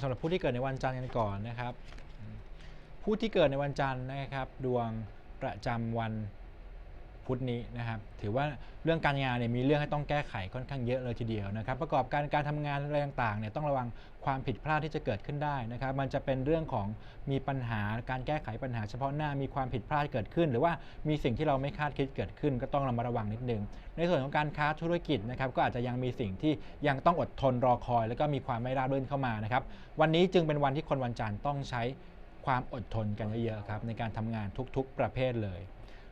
สำหรับผู้ที่เกิดในวันจันทร์กันก่อนนะครับ ผู้ที่เกิดในวันจันทร์นะครับ ดวงประจำวัน พุธนี้นะครับถือว่าเรื่องการงานเนี่ยมีเรื่องให้ต้องแก้ไขค่อนข้างเยอะเลยทีเดียวนะครับ ประกอบการการทำงานอะไรต่างๆเนี่ยต้องระวังความผิดพลาดที่จะเกิดขึ้นได้นะครับ มันจะเป็นเรื่องของมีปัญหาการแก้ไขปัญหาเฉพาะหน้ามีความผิดพลาดเกิดขึ้น หรือว่ามีสิ่งที่เราไม่คาดคิดเกิดขึ้น ก็ต้องระมัดระวังนิดนึง ในส่วนของการค้าธุรกิจนะครับก็อาจจะยังมีสิ่งที่ยังต้องอดทนรอคอย แล้วก็มีความไม่ราบรื่นเข้ามานะครับวันนี้จึงเป็นวันที่คนวันจันทร์ต้องใช้ความอดทนกันเยอะๆครับในการทำงานทุกๆ ประเภทเลย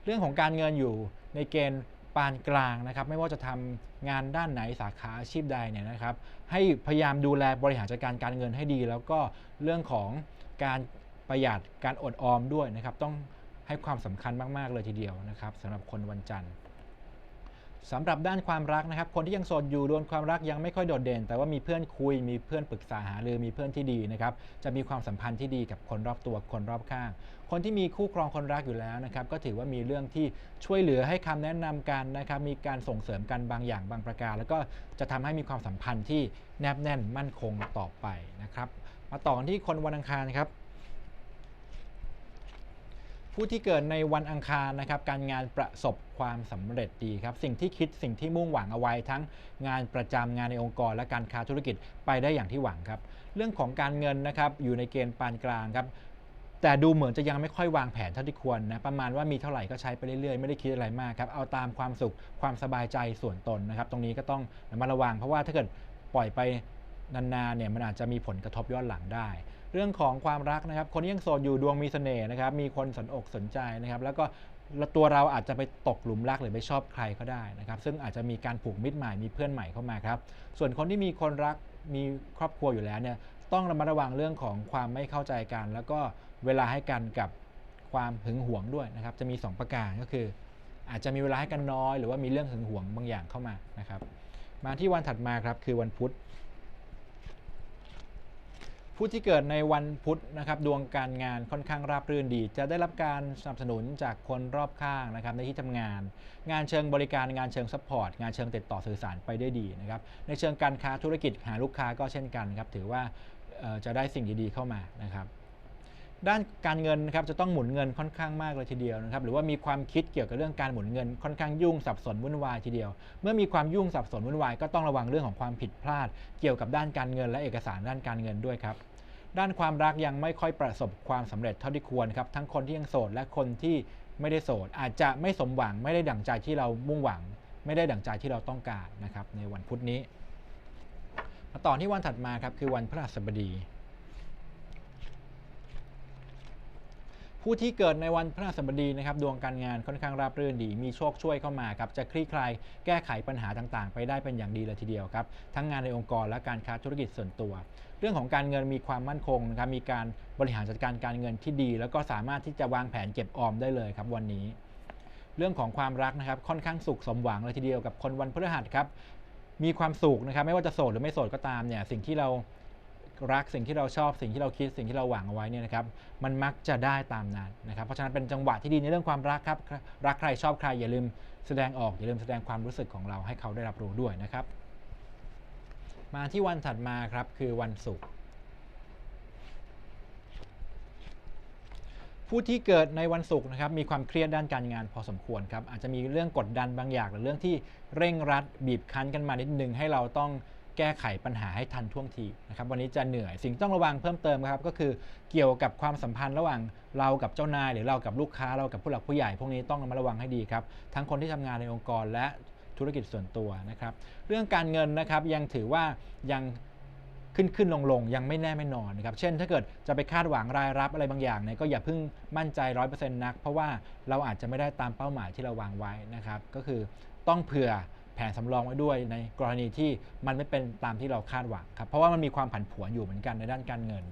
เรื่องของการเงินอยู่ในเกณฑ์ปานกลางนะครับ ไม่ว่าจะทำงานด้านไหนสาขาอาชีพใดเนี่ยนะครับ ให้พยายามดูแลบริหารจัดการการเงินให้ดี แล้วก็เรื่องของการประหยัดการอดออมด้วยนะครับ ต้องให้ความสำคัญมาก ๆ เลยทีเดียวนะครับสำหรับคนวันจันทร์ สำหรับด้านความรักนะครับ คนที่ยังโสดอยู่ดวงความรักยังไม่ค่อยโดดเด่น แต่ว่ามีเพื่อนคุย มีเพื่อนปรึกษาหารือมีเพื่อนที่ดีนะครับ จะมีความสัมพันธ์ที่ดีกับคนรอบตัวคนรอบข้าง คนที่มีคู่ครองคนรักอยู่แล้วนะครับ ก็ถือว่ามีเรื่องที่ช่วยเหลือให้คำแนะนำกันนะครับ มีการส่งเสริมกันบางอย่างบางประการ แล้วก็จะทำให้มีความสัมพันธ์ที่แนบแน่นมั่นคงต่อไปนะครับ มาต่อกันที่คนวันอังคารครับ ผู้ที่เกิดในวันอังคารนะครับการงานประสบความสำเร็จดีครับ สิ่งที่คิดสิ่งที่มุ่งหวังเอาไว้ทั้งงานประจำงานในองค์กร และการค้าธุรกิจไปได้อย่างที่หวังครับเรื่องของการเงินนะครับอยู่ในเกณฑ์ปานกลางครับแต่ดูเหมือนจะยังไม่ค่อยวางแผนเท่าที่ควรนะประมาณว่ามีเท่าไหร่ก็ใช้ไปเรื่อยๆ ไม่ได้คิดอะไรมากครับเอาตามความสุขความสบายใจส่วนตนนะครับ ตรงนี้ก็ต้องระมัดระวังเพราะว่าถ้าเกิดปล่อยไปนานๆเนี่ยมันอาจจะมีผลกระทบย้อนหลังได้ เรื่องของความรักนะครับ คนที่ยังโสดอยู่ดวงมีเสน่ห์นะครับ มีคนสนอกสนใจนะครับ แล้วก็ตัวเราอาจจะไปตกหลุมรักหรือไปชอบใครก็ได้นะครับ ซึ่งอาจจะมีการผูกมิตรใหม่มีเพื่อนใหม่เข้ามาครับ ส่วนคนที่มีคนรักมีครอบครัวอยู่แล้วเนี่ยต้องระมัดระวังเรื่องของความไม่เข้าใจกัน แล้วก็เวลาให้กันกับความหึงหวงด้วยนะครับ จะมี 2 ประการก็คือ อาจจะมีเวลาให้กันน้อย หรือว่ามีเรื่องหึงหวงบางอย่างเข้ามานะครับ มาที่วันถัดมาครับคือวันพุธ ผู้ที่เกิดในวันพุธนะครับดวงการงานค่อนข้างราบรื่นดี จะได้รับการสนับสนุนจากคนรอบข้างนะครับในที่ทำงาน งานเชิงบริการงานเชิงซัพพอร์ตงานเชิงติดต่อสื่อสารไปได้ดีนะครับในเชิงการค้าธุรกิจหาลูกค้าก็เช่นกันครับถือว่าจะได้สิ่งดีๆเข้ามานะครับ ด้านการเงินนะครับจะต้องหมุนเงินค่อนข้างมากเลยทีเดียวนะครับหรือว่ามีความคิดเกี่ยวกับเรื่องการหมุนเงินค่อนข้างยุ่งสับสนวุ่นวายทีเดียว เมื่อมีความยุ่งสับสนวุ่นวายก็ต้องระวังเรื่องของความผิดพลาด เกี่ยวกับด้านการเงิน และเอกสารด้านการเงินด้วยครับด้านความรักยังไม่ค่อยประสบความสำเร็จเท่าที่ควรครับทั้งคนที่ยังโสดและคนที่ไม่ได้โสด อาจจะไม่สมหวังไม่ได้ดั่งใจที่เรามุ่งหวัง ไม่ได้ดั่งใจที่เราต้องการนะครับในวันพุธนี้ มาต่อที่วันถัดมาครับคือวันพฤหัสบดี ผู้ที่เกิดในวันพฤหัสบดีนะครับดวงการงานค่อนข้างราบรื่นดี มีโชคช่วยเข้ามาครับจะคลี่คลายแก้ไขปัญหาต่างๆ ไปได้เป็นอย่างดีเลยทีเดียวครับทั้งงานในองค์กรและการค้าธุรกิจส่วนตัว เรื่องของการเงินมีความมั่นคงนะครับมีการบริหารจัดการการเงินที่ดี แล้วก็สามารถที่จะวางแผนเก็บออมได้เลยครับวันนี้ เรื่องของความรักนะครับค่อนข้างสุขสมหวังเลยทีเดียวกับคนวันพฤหัสครับมีความสุขนะครับไม่ว่าจะโสดหรือไม่โสดก็ตามเนี่ยสิ่งที่เรา รักสิ่งที่เราชอบสิ่งที่เราคิดสิ่งที่เราหวังเอาไว้เนี่ยนะครับมันมักจะได้ตามนั้นนะครับ เพราะฉะนั้นเป็นจังหวะที่ดีในเรื่องความรักครับรักใครชอบใครอย่าลืมแสดงออกอย่าลืมแสดงความรู้สึกของเราให้เขาได้รับรู้ด้วยนะครับ มาที่วันถัดมาครับคือวันศุกร์ผู้ที่เกิดในวันศุกร์นะครับมีความเครียดด้านการงานพอสมควรครับอาจจะมีเรื่องกดดันบางอย่างหรือเรื่องที่เร่งรัดบีบคั้นกันมานิดนึงให้เราต้อง แก้ไขปัญหาให้ทันท่วงทีนะครับวันนี้จะเหนื่อยสิ่งต้องระวังเพิ่มเติมครับก็คือเกี่ยวกับความสัมพันธ์ระหว่างเรากับเจ้านาย หรือเรากับลูกค้าเรากับผู้หลักผู้ใหญ่พวกนี้ต้องระมัดระวังให้ดีครับทั้งคนที่ทำงานในองค์กรและธุรกิจส่วนตัวนะครับเรื่องการเงินนะครับยังถือว่ายังขึ้นขึ้นลงลงยังไม่แน่ไม่นอนนะครับ เช่นถ้าเกิดจะไปคาดหวังรายรับอะไรบางอย่างเนี่ยก็อย่าเพิ่งมั่นใจร้อยเปอร์เซ็นต์นัก เพราะว่าเราอาจจะไม่ได้ตามเป้าหมายที่เราวางไว้นะครับ ก็คือต้องเผื่อ แผนสำรองไว้ด้วยในกรณีที่มันไม่เป็นตามที่เราคาดหวังครับเพราะว่ามันมีความผันผวนอยู่เหมือนกันในด้านการเงิน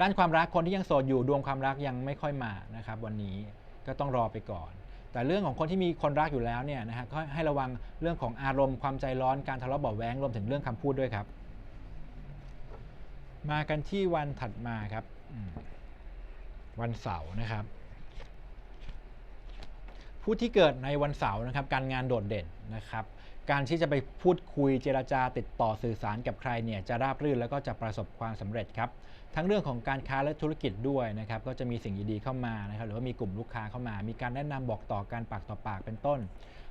ด้านความรักคนที่ยังโสดอยู่ดวงความรักยังไม่ค่อยมานะครับ วันนี้ก็ต้องรอไปก่อน แต่เรื่องของคนที่มีคนรักอยู่แล้วเนี่ยนะฮะก็ให้ระวังเรื่องของอารมณ์ความใจร้อนการทะเลาะเบาแวงรวมถึงเรื่องคำพูดด้วยครับ มากันที่วันถัดมาครับวันเสาร์นะครับ ผู้ที่เกิดในวันเสาร์นะครับการงานโดดเด่นนะครับการที่จะไปพูดคุยเจราจาติดต่อสื่อสารกับใครเนี่ยจะราบรื่นแล้วก็จะประสบความสำเร็จครับทั้งเรื่องของการค้าและธุรกิจด้วยนะครับก็จะมีสิ่งดีๆเข้ามานะครับหรือว่ามีกลุ่มลูกค้าเข้ามา มีการแนะนำบอกต่อการปากต่อปากเป็นต้น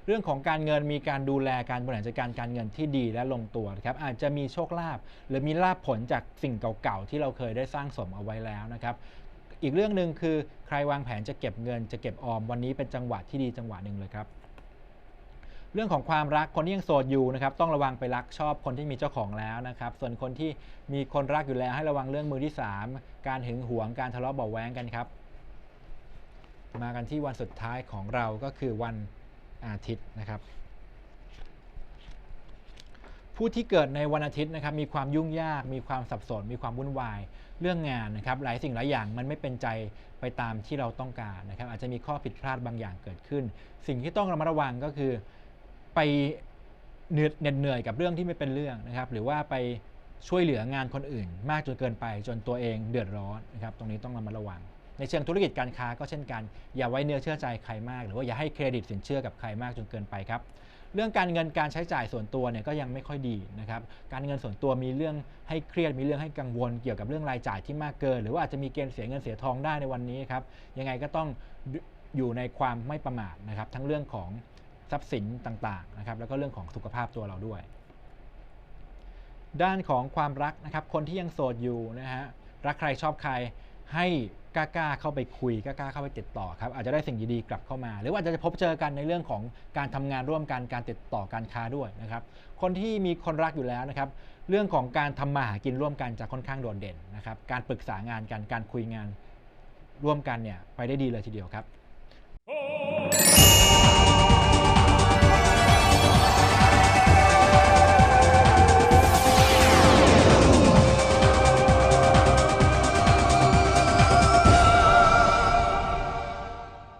เรื่องของการเงินมีการดูแลการบริหารจัดการการเงินที่ดีและลงตัวนะครับอาจจะมีโชคลาภหรือมีลาภผลจากสิ่งเก่าๆที่เราเคยได้สร้างสมเอาไว้แล้วนะครับ อีกเรื่องหนึ่งคือใครวางแผนจะเก็บเงินจะเก็บออมวันนี้เป็นจังหวะที่ดีจังหวะหนึ่งเลยครับ เรื่องของความรักคนที่ยังโสดอยู่นะครับต้องระวังไปรักชอบคนที่มีเจ้าของแล้วนะครับ ส่วนคนที่มีคนรักอยู่แล้วให้ระวังเรื่องมือที่ 3 การหึงหวงการทะเลาะเบาแว้งกันครับ มากันที่วันสุดท้ายของเราก็คือวันอาทิตย์นะครับ ผู้ที่เกิดในวันอาทิตย์นะครับมีความยุ่งยาก มีความสับสน มีความวุ่นวาย เรื่องงานนะครับหลายสิ่งหลายอย่างมันไม่เป็นใจไปตามที่เราต้องการนะครับอาจจะมีข้อผิดพลาดบางอย่างเกิดขึ้น สิ่งที่ต้องระมัดระวังก็คือไปเหนื่อยเหน็ดเหนื่อยกับเรื่องที่ไม่เป็นเรื่องนะครับหรือว่าไปช่วยเหลืองานคนอื่น มากจนเกินไปจนตัวเองเดือดร้อนนะครับตรงนี้ต้องระมัดระวัง ในเชิงธุรกิจการค้าก็เช่นกัน อย่าไว้เนื้อเชื่อใจใครมาก หรือว่าอย่าให้เครดิตสินเชื่อกับใครมากจนเกินไปครับ เรื่องการเงินการใช้จ่ายส่วนตัวเนี่ยก็ยังไม่ค่อยดีนะครับการเงินส่วนตัวมีเรื่องให้เครียดมีเรื่องให้กังวล เกี่ยวกับเรื่องรายจ่ายที่มากเกิน หรือว่าอาจจะมีเกณฑ์เสียเงินเสียทองได้ในวันนี้ครับยังไงก็ต้องอยู่ในความไม่ประมาทนะครับทั้งเรื่องของทรัพย์สินต่างๆนะครับแล้วก็เรื่องของสุขภาพตัวเราด้วย ด้านของความรักนะครับคนที่ยังโสดอยู่นะฮะรักใครชอบใครให้ กล้าๆเข้าไปคุยกล้าๆเข้าไปติดต่อครับอาจจะได้สิ่งดีๆกลับเข้ามา หรือว่าอาจจะพบเจอกันในเรื่องของการทำงานร่วมกันการติดต่อการค้าด้วยนะครับคนที่มีคนรักอยู่แล้วนะครับเรื่องของการทำมาหากินร่วมกันจะค่อนข้างโดดเด่นนะครับการปรึกษางานกันการคุยงานร่วมกันเนี่ยไปได้ดีเลยทีเดียวครับ